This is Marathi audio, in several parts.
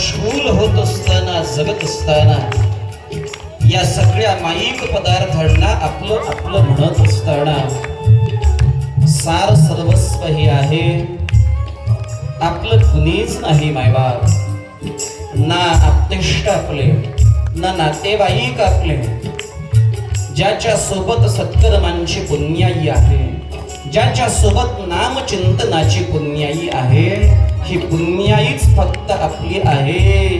मशगूल होत असताना जगत असताना या सगळ्या माईक पदार्थांना आपलं आपलं म्हणत असताना सार सर्वस्व हे आहे. आपलं कुणीच नाही मायबाप ना आपतेष्ट आपले ना नातेवाईक आपले. ज्याच्या सोबत सत्कर्मांची पुण्याई आहे ज्याच्या सोबत नामचिंतनाची पुण्याई आहे फक्त आपली आहे.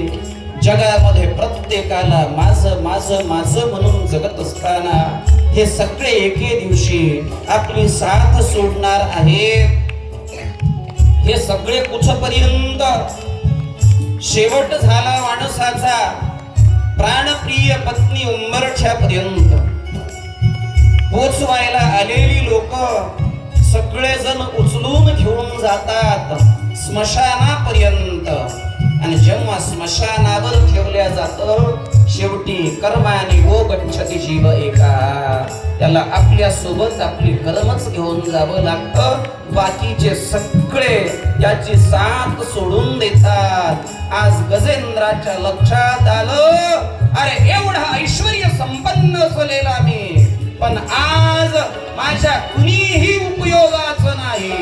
जगामध्ये प्रत्येकाला माझं माझं माझं म्हणून जगत असताना हे सगळे एके दिवशी आपली साथ सोडणार आहेत. हे सगळे कुठपर्यंत? शेवट झाला माणसाचा प्राणप्रिय पत्नी उंबरठ्यापर्यंत. पोचवायला आलेली लोक सगळेजण उचलून घेऊन जातात. स्मशानापर्यंत. आणि जेव्हा स्मशानावर ठेवल्या जात शेवटी कर्माने वो गच्छती जीव एका. त्याला आपल्यासोबत आपली कर्मच घेऊन जावं लागतं. बाकीचे सगळे याची साथ सोडून देतात. आज गजेंद्राच्या लक्षात आलं अरे एवढा ऐश्वर संपन्न असलेला मी. पण आज माझ्या कुणीही उपयोगाचं नाही.